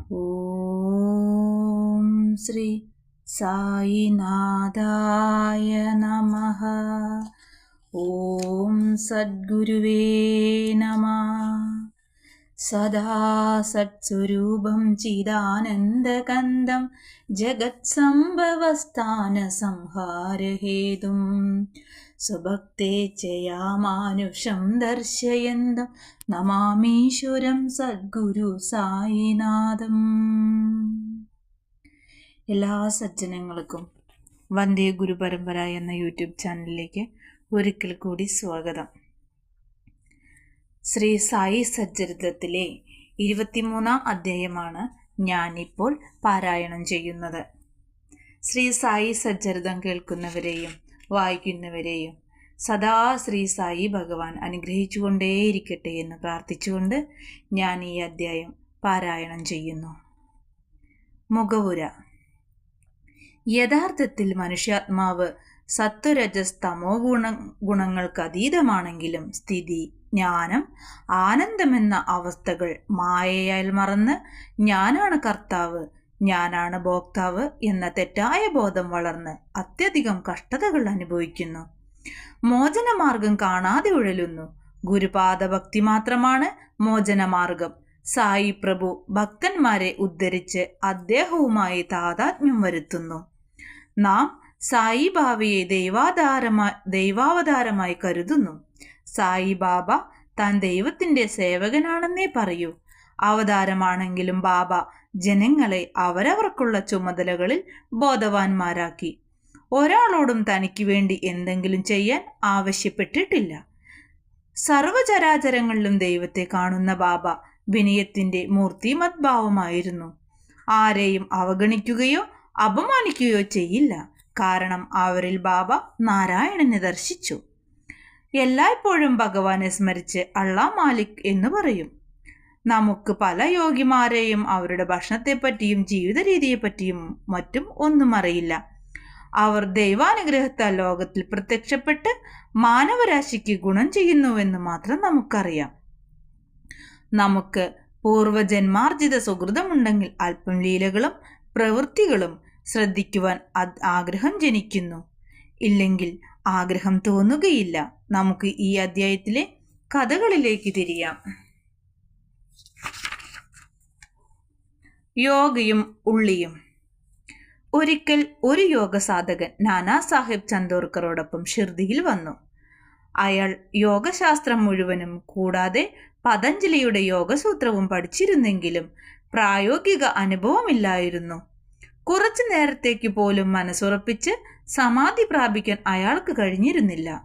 ॐ श्री साईनाथाय नमः। ॐ सद्गुरुवे नमः। सदा सत्स्वरूपं चिदानन्दकन्दं जगत्सम्भवस्थानसंहारहेतुं സ്വഭക്തേ ചെയ്യാമാനുഷം ദർശയന്തം നമാമീശ്വരം സദ്ഗുരു സായിനാഥം. എല്ലാ സജ്ജനങ്ങൾക്കും വന്ദേ ഗുരു പരമ്പര എന്ന യൂട്യൂബ് ചാനലിലേക്ക് ഒരിക്കൽ കൂടി സ്വാഗതം. ശ്രീ സായി സജ്ജരിതത്തിലെ ഇരുപത്തിമൂന്നാം അധ്യായമാണ് ഞാനിപ്പോൾ പാരായണം ചെയ്യുന്നത്. ശ്രീ സായി സജ്ജരിതം കേൾക്കുന്നവരെയും വായിക്കുന്നവരെയും സദാ ശ്രീ സായി ഭഗവാൻ അനുഗ്രഹിച്ചുകൊണ്ടേയിരിക്കട്ടെ എന്ന് പ്രാർത്ഥിച്ചുകൊണ്ട് ഞാൻ ഈ അദ്ധ്യായം പാരായണം ചെയ്യുന്നു. മുഖവുര. യഥാർത്ഥത്തിൽ മനുഷ്യാത്മാവ് സത്വരജസ് തമോ ഗുണ ഗുണങ്ങൾക്ക് അതീതമാണെങ്കിലും സ്ഥിതി ജ്ഞാനം ആനന്ദമെന്ന അവസ്ഥകൾ മായയാൽ മറന്ന് ഞാനാണ് കർത്താവ് ഞാനാണ് ഭോക്താവ് എന്ന തെറ്റായ ബോധം വളർന്ന് അത്യധികം കഷ്ടതകൾ അനുഭവിക്കുന്നു. മോചനമാർഗം കാണാതെ ഉഴലുന്നു. ഗുരുപാദ ഭക്തി മാത്രമാണ് മോചനമാർഗം. സായി പ്രഭു ഭക്തന്മാരെ ഉദ്ധരിച്ച് അദ്ദേഹവുമായി താതാത്മ്യം വരുത്തുന്നു. നാം സായി ബാബയെ ദൈവാധാരമായി ദൈവാവതാരമായി കരുതുന്നു. സായി ബാബ താൻ ദൈവത്തിന്റെ സേവകനാണെന്നേ പറയൂ. അവതാരമാണെങ്കിലും ബാബ ജനങ്ങളെ അവരവർക്കുള്ള ചുമതലകളിൽ ബോധവാന്മാരാക്കി. ഒരാളോടും തനിക്ക് വേണ്ടി എന്തെങ്കിലും ചെയ്യാൻ ആവശ്യപ്പെട്ടിട്ടില്ല. സർവചരാചരങ്ങളിലും ദൈവത്തെ കാണുന്ന ബാബ വിനയത്തിന്റെ മൂർത്തിമത്ഭാവമായിരുന്നു ആരെയും അവഗണിക്കുകയോ അപമാനിക്കുകയോ ചെയ്യില്ല. കാരണം അവരിൽ ബാബ നാരായണനെ ദർശിച്ചു. എല്ലായ്പ്പോഴും ഭഗവാനെ സ്മരിച്ച് അള്ളാ മാലിക് എന്ന് പറയും. നമുക്ക് പല യോഗിമാരെയും അവരുടെ ഭക്ഷണത്തെപ്പറ്റിയും ജീവിത രീതിയെപ്പറ്റിയും മറ്റും ഒന്നും അറിയില്ല. അവർ ദൈവാനുഗ്രഹത്താൽ ലോകത്തിൽ പ്രത്യക്ഷപ്പെട്ട് മാനവരാശിക്ക് ഗുണം ചെയ്യുന്നുവെന്ന് മാത്രം നമുക്കറിയാം. നമുക്ക് പൂർവജന്മാർജിത സുഹൃതമുണ്ടെങ്കിൽ അല്പം ലീലകളും പ്രവൃത്തികളും ശ്രദ്ധിക്കുവാൻ ആഗ്രഹം ജനിക്കുന്നു. ഇല്ലെങ്കിൽ ആഗ്രഹം തോന്നുകയില്ല. നമുക്ക് ഈ അധ്യായത്തിലെ കഥകളിലേക്ക് തിരിയാം. യോഗയും ഉള്ളിയും. ഒരിക്കൽ ഒരു യോഗ സാധകൻ നാനാ സാഹിബ് ചന്ദോർക്കറോടൊപ്പം ഷിർദിയിൽ വന്നു. അയാൾ യോഗശാസ്ത്രം മുഴുവനും കൂടാതെ പതഞ്ജലിയുടെ യോഗസൂത്രവും പഠിച്ചിരുന്നെങ്കിലും പ്രായോഗിക അനുഭവമില്ലായിരുന്നു. കുറച്ചു നേരത്തേക്ക് പോലും മനസ്സുറപ്പിച്ച് സമാധി പ്രാപിക്കാൻ അയാൾക്ക് കഴിഞ്ഞിരുന്നില്ല.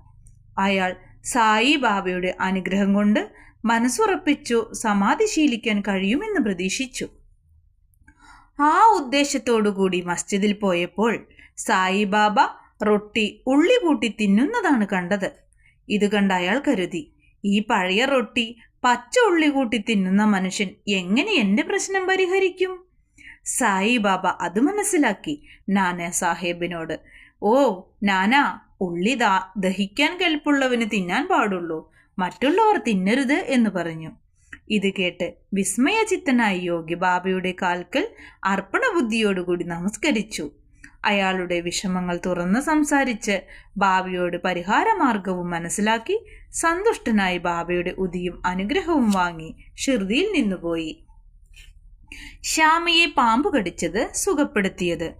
അയാൾ സായി ബാബയുടെ അനുഗ്രഹം കൊണ്ട് മനസ്സുറപ്പിച്ചു സമാധി ശീലിക്കാൻ കഴിയുമെന്ന് പ്രതീക്ഷിച്ചു. ആ ഉദ്ദേശത്തോടുകൂടി മസ്ജിദിൽ പോയപ്പോൾ സായിബാബ റൊട്ടി ഉള്ളി കൂട്ടി തിന്നുന്നതാണ് കണ്ടത്. ഇത് കണ്ട അയാൾ കരുതി ഈ പഴയ റൊട്ടി പച്ച ഉള്ളി കൂട്ടി തിന്നുന്ന മനുഷ്യൻ എങ്ങനെ എന്റെ പ്രശ്നം പരിഹരിക്കും? സായി ബാബ അത് മനസ്സിലാക്കി നാന സാഹേബിനോട് ഓ നാനാ ഉള്ളി ദാ ദഹിക്കാൻ കെൽപ്പുള്ളവന് തിന്നാൻ പാടുള്ളൂ. മറ്റുള്ളവർ തിന്നരുത് എന്ന് പറഞ്ഞു. ഇത് കേട്ട് വിസ്മയചിത്തനായി യോഗി ബാബയുടെ കാൽക്കൽ അർപ്പണബുദ്ധിയോടുകൂടി നമസ്കരിച്ചു. അയാളുടെ വിഷമങ്ങൾ തുറന്ന് സംസാരിച്ച് ബാബയോട് പരിഹാരമാർഗവും മനസ്സിലാക്കി സന്തുഷ്ടനായി ബാബയുടെ ഉദിയും അനുഗ്രഹവും വാങ്ങി ഷിർദിയിൽ നിന്നുപോയി. ശ്യാമയെ പാമ്പ് കടിച്ചത് സുഖപ്പെടുത്തിയത്.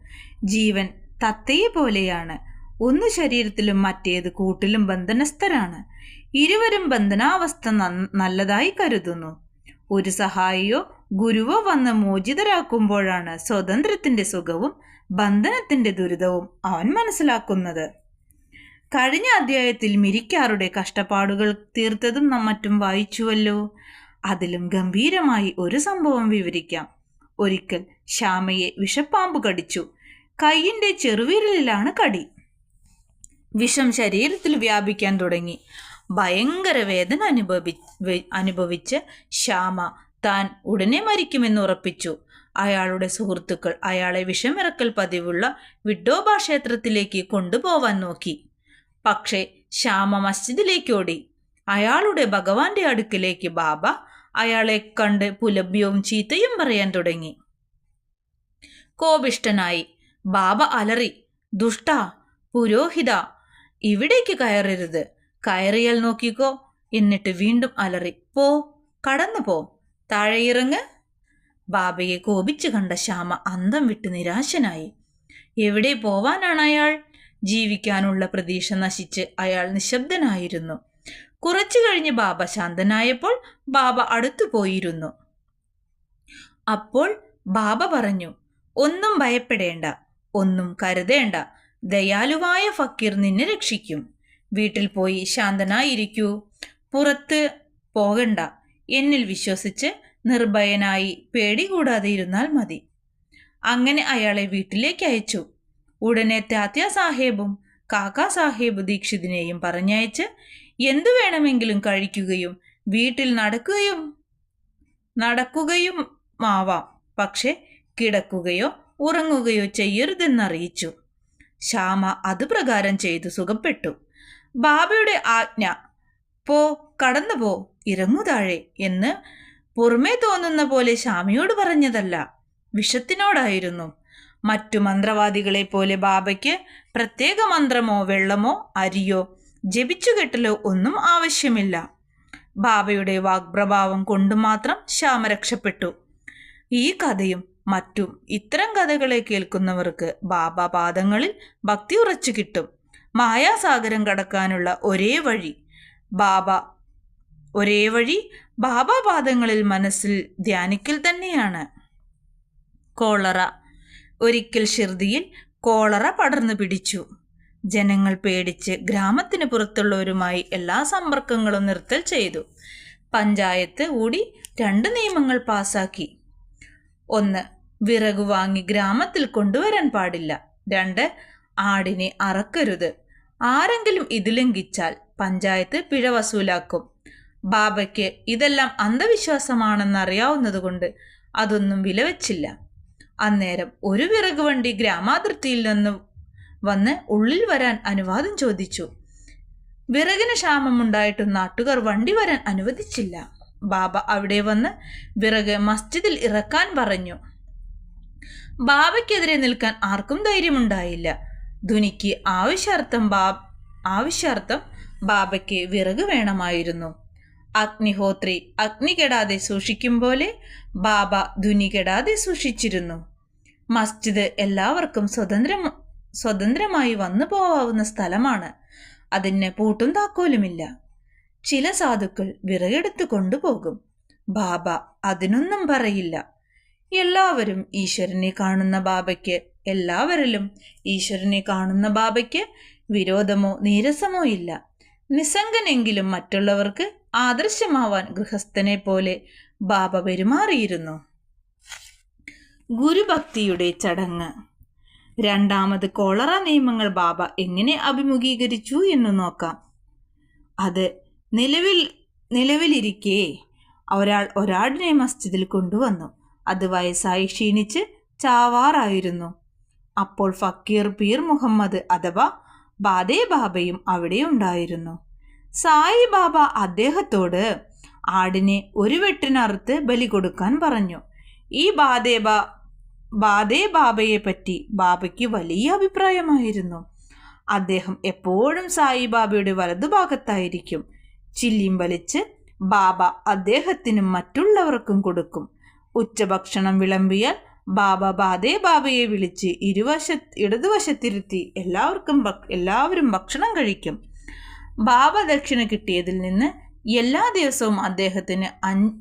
ജീവൻ തത്തയെ പോലെയാണ്. ഒന്ന് ശരീരത്തിലും മറ്റേത് കൂട്ടിലും ബന്ധനസ്ഥരാണ്. ഇരുവരും ബന്ധനാവസ്ഥ നല്ലതായി കരുതുന്നു. ഒരു സഹായിയോ ഗുരുവോ വന്ന് മോചിതരാക്കുമ്പോഴാണ് സ്വതന്ത്രത്തിന്റെ സുഖവും ബന്ധനത്തിന്റെ ദുരിതവും അവൻ മനസ്സിലാക്കുന്നത്. കഴിഞ്ഞ അധ്യായത്തിൽ മിരിക്കാറുടെ കഷ്ടപ്പാടുകൾ തീർത്തതും നാം മറ്റും വായിച്ചുവല്ലോ. അതിലും ഗംഭീരമായി ഒരു സംഭവം വിവരിക്കാം. ഒരിക്കൽ ശ്യാമയെ വിഷപ്പാമ്പ് കടിച്ചു. കൈയിന്റെ ചെറുവിരലിലാണ് കടി. വിഷം ശരീരത്തിൽ വ്യാപിക്കാൻ തുടങ്ങി. ഭയങ്കര വേദന അനുഭവി അനുഭവിച്ച് ശ്യാമ താൻ ഉടനെ മരിക്കുമെന്ന് ഉറപ്പിച്ചു. അയാളുടെ സുഹൃത്തുക്കൾ അയാളെ വിഷമിറക്കൽ പതിവുള്ള വിഡോബ ക്ഷേത്രത്തിലേക്ക് കൊണ്ടുപോവാൻ നോക്കി. പക്ഷേ ശ്യാമ മസ്ജിദിലേക്ക് ഓടി. അയാളുടെ ഭഗവാന്റെ അടുക്കിലേക്ക് ബാബ അയാളെ കണ്ട് പുലഭ്യവും ചീത്തയും പറയാൻ തുടങ്ങി. കോപിഷ്ടനായി ബാബ അലറി ദുഷ്ട പുരോഹിത ഇവിടേക്ക് കയറരുത്. കയറിയാൽ നോക്കിക്കോ. എന്നിട്ട് വീണ്ടും അലറി. പോ കടന്നു പോ. താഴെ ഇറങ്ങ്. ബാബയെ കോപിച്ചു കണ്ട ശ്യാമ അന്തം വിട്ട് നിരാശനായി. എവിടെ പോവാനാണ് അയാൾ? ജീവിക്കാനുള്ള പ്രതീക്ഷ നശിച്ച് അയാൾ നിശബ്ദനായിരുന്നു. കുറച്ചു കഴിഞ്ഞ് ബാബ ശാന്തനായപ്പോൾ ബാബ അടുത്തു പോയിരുന്നു. അപ്പോൾ ബാബ പറഞ്ഞു ഒന്നും ഭയപ്പെടേണ്ട ഒന്നും കരുതേണ്ട. ദയാലുവായ ഫക്കീർ നിന്നെ രക്ഷിക്കും. വീട്ടിൽ പോയി ശാന്തനായിരിക്കൂ. പുറത്ത് പോകണ്ട. എന്നിൽ വിശ്വസിച്ച് നിർഭയനായി പേടി കൂടാതെ ഇരുന്നാൽ മതി. അങ്ങനെ അയാളെ വീട്ടിലേക്ക് അയച്ചു. ഉടനെ താത്യ സാഹേബും കാക്കാ സാഹേബ് ദീക്ഷിതിനെയും പറഞ്ഞയച്ച് എന്തു വേണമെങ്കിലും കഴിക്കുകയും വീട്ടിൽ നടക്കുകയും നടക്കുകയും ആവാം. പക്ഷെ കിടക്കുകയോ ഉറങ്ങുകയോ ചെയ്യരുതെന്നറിയിച്ചു. ശ്യാമ അത് പ്രകാരം ചെയ്തു സുഖപ്പെട്ടു. ബാബയുടെ ആജ്ഞ പോ കടന്നു പോ ഇറങ്ങു താഴെ എന്ന് പുറമേ തോന്നുന്ന പോലെ ശ്യാമിയോട് പറഞ്ഞതല്ല വിഷത്തിനോടായിരുന്നു. മറ്റു മന്ത്രവാദികളെ പോലെ ബാബയ്ക്ക് പ്രത്യേക മന്ത്രമോ വെള്ളമോ അരിയോ ജപിച്ചുകെട്ടലോ ഒന്നും ആവശ്യമില്ല. ബാബയുടെ വാഗ്പ്രഭാവം കൊണ്ട് മാത്രം ശ്യാമ രക്ഷപ്പെട്ടു. ഈ കഥയും മറ്റും ഇത്തരം കഥകളെ കേൾക്കുന്നവർക്ക് ബാബ പാദങ്ങളിൽ ഭക്തി ഉറച്ചു കിട്ടും. മായാസാഗരം കടക്കാനുള്ള ഒരേ വഴി. ബാബ. ഒരേ വഴി ബാബാപാദങ്ങളിൽ മനസ്സിൽ ധ്യാനിക്കൽ തന്നെയാണ്. കോളറ. ഒരിക്കൽ ഷിർദിയിൽ കോളറ പടർന്നു പിടിച്ചു. ജനങ്ങൾ പേടിച്ച് ഗ്രാമത്തിന് പുറത്തുള്ളവരുമായി എല്ലാ സമ്പർക്കങ്ങളും നിർത്തൽ ചെയ്തു. പഞ്ചായത്ത് കൂടി രണ്ട് നിയമങ്ങൾ പാസാക്കി. ഒന്ന് വിറക് വാങ്ങി ഗ്രാമത്തിൽ കൊണ്ടുവരാൻ പാടില്ല. രണ്ട് ആടിനെ അറക്കരുത്. ആരെങ്കിലും ഇത് ലംഘിച്ചാൽ പഞ്ചായത്ത് പിഴ വസൂലാക്കും. ബാബയ്ക്ക് ഇതെല്ലാം അന്ധവിശ്വാസമാണെന്നറിയാവുന്നതുകൊണ്ട് അതൊന്നും വിലവെച്ചില്ല. അന്നേരം ഒരു വിറക് വണ്ടി ഗ്രാമാതിർത്തിയിൽ നിന്ന് വന്ന് ഉള്ളിൽ വരാൻ അനുവാദം ചോദിച്ചു. വിറകിന് ക്ഷാമമുണ്ടായിട്ടും നാട്ടുകാർ വണ്ടി വരാൻ അനുവദിച്ചില്ല. ബാബ അവിടെ വന്ന് വിറക് മസ്ജിദിൽ ഇറക്കാൻ പറഞ്ഞു. ബാബയ്ക്കെതിരെ നിൽക്കാൻ ആർക്കും ധൈര്യമുണ്ടായില്ല. ധുനിക്ക് ആവശ്യാർത്ഥം ബാ ആവശ്യാർത്ഥം ബാബയ്ക്ക് വിറക് വേണമായിരുന്നു. അഗ്നിഹോത്രി അഗ്നി കെടാതെ സൂക്ഷിക്കും പോലെ ബാബ ധുനി കെടാതെ സൂക്ഷിച്ചിരുന്നു. മസ്ജിദ് എല്ലാവർക്കും സ്വതന്ത്രം സ്വതന്ത്രമായി വന്നു പോവാവുന്ന സ്ഥലമാണ്. അതിന് പൂട്ടും താക്കോലുമില്ല. ചില സാധുക്കൾ വിറകെടുത്ത് കൊണ്ടുപോകും. ബാബ അതിനൊന്നും പറയില്ല. എല്ലാവരും ഈശ്വരനെ കാണുന്ന ബാബയ്ക്ക് എല്ലാവരിലും ഈശ്വരനെ കാണുന്ന ബാബയ്ക്ക് വിരോധമോ നീരസമോ ഇല്ല. നിസ്സംഗനെങ്കിലും മറ്റുള്ളവർക്ക് ആദർശമാവാൻ ഗൃഹസ്ഥനെ പോലെ ബാബ പെരുമാറിയിരുന്നു. ഗുരുഭക്തിയുടെ ചടങ്ങ്. രണ്ടാമത് കോളറ നിയമങ്ങൾ ബാബ എങ്ങനെ അഭിമുഖീകരിച്ചു എന്ന് നോക്കാം. അത് നിലവിൽ നിലവിലിരിക്കെ ഒരാൾ ഒരാടിനെ മസ്ജിദിൽ കൊണ്ടുവന്നു. അത് വയസ്സായി ക്ഷീണിച്ച് ചാവാറായിരുന്നു. അപ്പോൾ ഫക്കീർ പീർ മുഹമ്മദ് അഥവാ ബാദേ ബാബയും അവിടെ ഉണ്ടായിരുന്നു. സായി ബാബ അദ്ദേഹത്തോട് ആടിനെ ഒരു വെട്ടിനറുത്ത് ബലി കൊടുക്കാൻ പറഞ്ഞു. ഈ ബാദേബ ബാദേ ബാബയെ പറ്റി ബാബയ്ക്ക് വലിയ അഭിപ്രായമായിരുന്നു. അദ്ദേഹം എപ്പോഴും സായി ബാബയുടെ വലതുഭാഗത്തായിരിക്കും ചില്ലിയും വലിച്ച് ബാബ അദ്ദേഹത്തിനും മറ്റുള്ളവർക്കും കൊടുക്കും. ഉച്ചഭക്ഷണം വിളമ്പിയാൽ ബാബ ബാദേ ബാബയെ വിളിച്ച് ഇരുവശ ഇടതുവശത്തിരുത്തി എല്ലാവർക്കും എല്ലാവരും ഭക്ഷണം കഴിക്കും. ബാബ ദക്ഷിണ കിട്ടിയതിൽ നിന്ന് എല്ലാ ദിവസവും അദ്ദേഹത്തിന്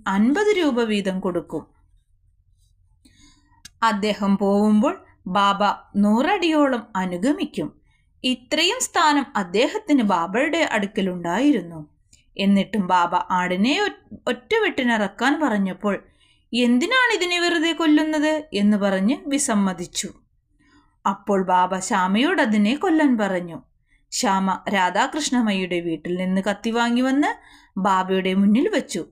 അൻപത് രൂപ വീതം കൊടുക്കും. അദ്ദേഹം പോവുമ്പോൾ ബാബ നൂറടിയോളം അനുഗമിക്കും. ഇത്രയും സ്ഥാനം അദ്ദേഹത്തിന് ബാബയുടെ അടുക്കലുണ്ടായിരുന്നു എന്നിട്ടും ബാബ ആടിനെ ഒറ്റ വെട്ടിനിറക്കാൻ പറഞ്ഞപ്പോൾ എന്തിനാണ് ഇതിനെ വെറുതെ കൊല്ലുന്നത് എന്ന് പറഞ്ഞ് വിസമ്മതിച്ചു. അപ്പോൾ ബാബ ശ്യാമയോട് അതിനെ കൊല്ലാൻ പറഞ്ഞു. ശ്യാമ രാധാകൃഷ്ണമ്മയുടെ വീട്ടിൽ നിന്ന് കത്തി വാങ്ങി വന്ന് ബാബയുടെ മുന്നിൽ വെച്ചു.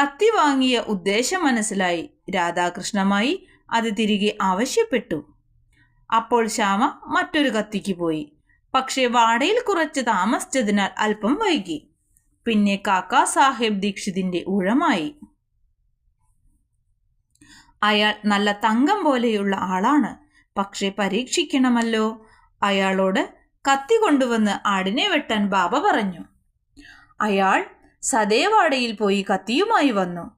കത്തി വാങ്ങിയ ഉദ്ദേശം മനസ്സിലായി. രാധാകൃഷ്ണമായി അത് തിരികെ ആവശ്യപ്പെട്ടു. അപ്പോൾ ശ്യാമ മറ്റൊരു കത്തിക്ക് പോയി. പക്ഷേ വാടയിൽ കുറച്ച് താമസിച്ചതിനാൽ അല്പം വൈകി. പിന്നെ കാക്കാ സാഹേബ് ദീക്ഷിതിന്റെ ഊഴമായി. അയാൾ നല്ല തങ്കം പോലെയുള്ള ആളാണ്. പക്ഷെ പരീക്ഷിക്കണമല്ലോ. അയാളോട് കത്തി കൊണ്ടുവന്ന് ആടിനെ വെട്ടാൻ ബാബ പറഞ്ഞു. അയാൾ സദേവാടയിൽ പോയി കത്തിയുമായി വന്നു.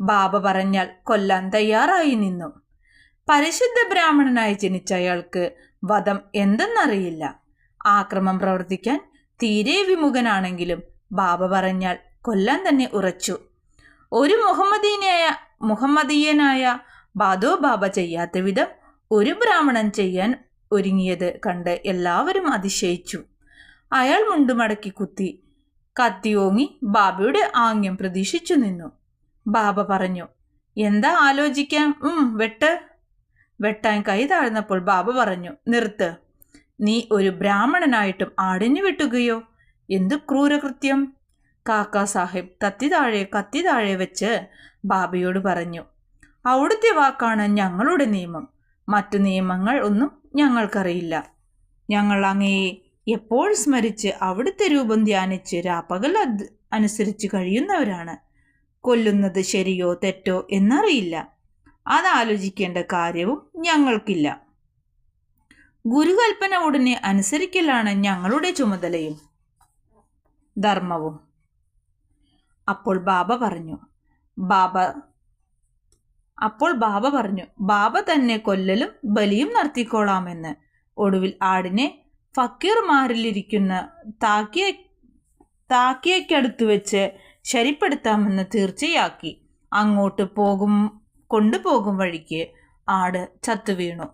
ബാബ പറഞ്ഞാൽ കൊല്ലാൻ തയ്യാറായി നിന്നു. പരിശുദ്ധ ബ്രാഹ്മണനായി ജനിച്ച അയാൾക്ക് വധം എന്തെന്നറിയില്ല. ആക്രമം പ്രവർത്തിക്കാൻ തീരെ വിമുഖനാണെങ്കിലും ബാബ പറഞ്ഞാൽ കൊല്ലാൻ തന്നെ ഉറച്ചു. ഒരു മുഹമ്മദീനായ മുഹമ്മദീയനായ ബാദോ ബാബ ചെയ്യാത്ത വിധം ഒരു ബ്രാഹ്മണൻ ചെയ്യാൻ ഒരുങ്ങിയത് കണ്ട് എല്ലാവരും അതിശയിച്ചു. അയാൾ മുണ്ടുമടക്കി കുത്തി കത്തി ഓങ്ങി ബാബയുടെ ആംഗ്യം പ്രതീക്ഷിച്ചു നിന്നു. ബാബ പറഞ്ഞു എന്താ ആലോചിക്കാം ഉം വെട്ട്. വെട്ടാൻ കൈ താഴ്ന്നപ്പോൾ ബാബ പറഞ്ഞു നിർത്ത്. നീ ഒരു ബ്രാഹ്മണനായിട്ടും ആടിഞ്ഞു വെട്ടുകയോ? എന്ത് ക്രൂരകൃത്യം? കാക്ക സാഹിബ് കത്തി താഴെ കത്തി താഴെ വെച്ച് ബാബയോട് പറഞ്ഞു അവിടുത്തെ വാക്കാണ് ഞങ്ങളുടെ നിയമം. മറ്റു നിയമങ്ങൾ ഒന്നും ഞങ്ങൾക്കറിയില്ല. ഞങ്ങൾ അങ്ങയെ എപ്പോൾ സ്മരിച്ച് അവിടുത്തെ രൂപം ധ്യാനിച്ച് രാപ്പകൽ അനുസരിച്ച് കഴിയുന്നവരാണ്. കൊല്ലുന്നത് ശരിയോ തെറ്റോ എന്നറിയില്ല. അതാലോചിക്കേണ്ട കാര്യവും ഞങ്ങൾക്കില്ല. ഗുരുകൽപ്പന ഉടനെ അനുസരിക്കലാണ് ഞങ്ങളുടെ ചുമതലയും. ധർമ്മവും. അപ്പോൾ ബാബ പറഞ്ഞു ബാബ അപ്പോൾ ബാബ പറഞ്ഞു ബാബ തന്നെ കൊല്ലലും ബലിയും നടത്തിക്കോളാമെന്ന്. ഒടുവിൽ ആടിനെ ഫക്കീർമാരിലിരിക്കുന്ന താക്കിയ താക്കിയക്കടുത്ത് വെച്ച് ശരിപ്പെടുത്താമെന്ന് തീർച്ചയാക്കി. അങ്ങോട്ട് പോകും കൊണ്ടുപോകും വഴിക്ക് ആട് ചത്തുവീണു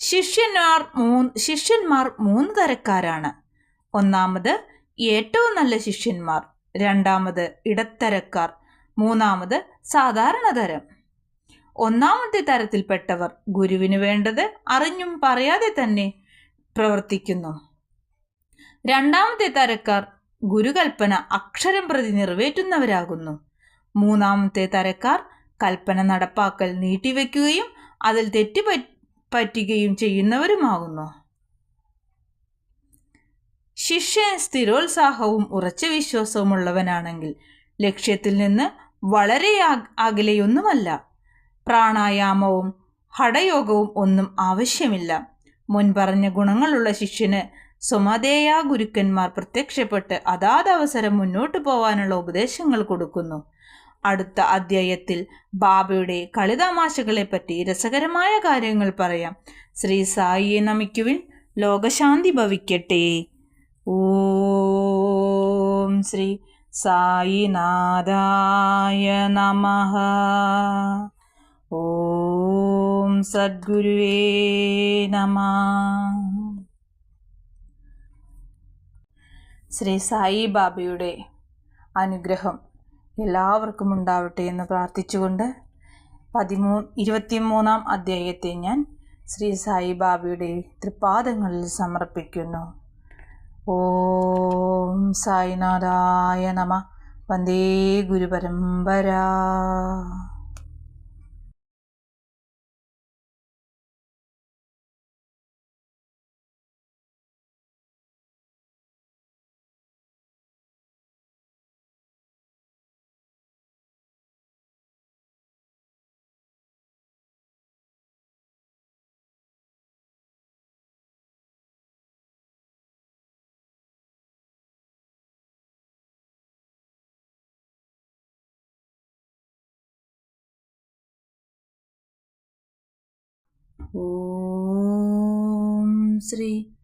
ശിഷ്യന്മാർ മൂന്ന് ശിഷ്യന്മാർ മൂന്ന് തരക്കാരാണ്. ഒന്നാമത് ഏറ്റവും നല്ല ശിഷ്യന്മാർ രണ്ടാമത് ഇടത്തരക്കാർ മൂന്നാമത് സാധാരണ തരം ഒന്നാമത്തെ തരത്തിൽപ്പെട്ടവർ ഗുരുവിന് വേണ്ടത് അറിഞ്ഞും പറയാതെ തന്നെ പ്രവർത്തിക്കുന്നു. രണ്ടാമത്തെ തരക്കാർ ഗുരുകൽപ്പന അക്ഷരം പ്രതി നിറവേറ്റുന്നവരാകുന്നു. മൂന്നാമത്തെ തരക്കാർ കൽപ്പന നടപ്പാക്കൽ നീട്ടിവെക്കുകയും അതിൽ തെറ്റ് പറ്റുകയും ചെയ്യുന്നവരുമാകുന്നു. ശിഷ്യൻ സ്ഥിരോത്സാഹവും ഉറച്ച വിശ്വാസവുമുള്ളവനാണെങ്കിൽ ലക്ഷ്യത്തിൽ നിന്ന് വളരെ അകലെയൊന്നുമല്ല. പ്രാണായാമവും ഹഠയോഗവും ഒന്നും ആവശ്യമില്ല. മുൻപറഞ്ഞ ഗുണങ്ങളുള്ള ശിഷ്യന് സ്വമതേയ ഗുരുക്കന്മാർ പ്രത്യക്ഷപ്പെട്ട് അതാത് അവസരം മുന്നോട്ടു പോവാനുള്ള ഉപദേശങ്ങൾ കൊടുക്കുന്നു. അടുത്ത അധ്യായത്തിൽ ബാബയുടെ കളിതമാശകളെപ്പറ്റി രസകരമായ കാര്യങ്ങൾ പറയാം. ശ്രീ സായിയെ നമിക്കുവിൻ ലോകശാന്തി ഭവിക്കട്ടെ. ഓം ശ്രീ സായിനാഥായ നമ. ഓം സദ്ഗുരുവേ നമ. ശ്രീ സായി ബാബയുടെ അനുഗ്രഹം എല്ലാവർക്കും ഉണ്ടാവട്ടെ എന്ന് പ്രാർത്ഥിച്ചുകൊണ്ട് പതിമൂ ഇരുപത്തിമൂന്നാം അധ്യായത്തെ ഞാൻ ശ്രീ സായി ബാബയുടെ തൃപാദങ്ങളിൽ സമർപ്പിക്കുന്നു. ഓം സായിനാഥായ നമ. വന്ദേ ഗുരുപരമ്പര. ഓം ശ്രീ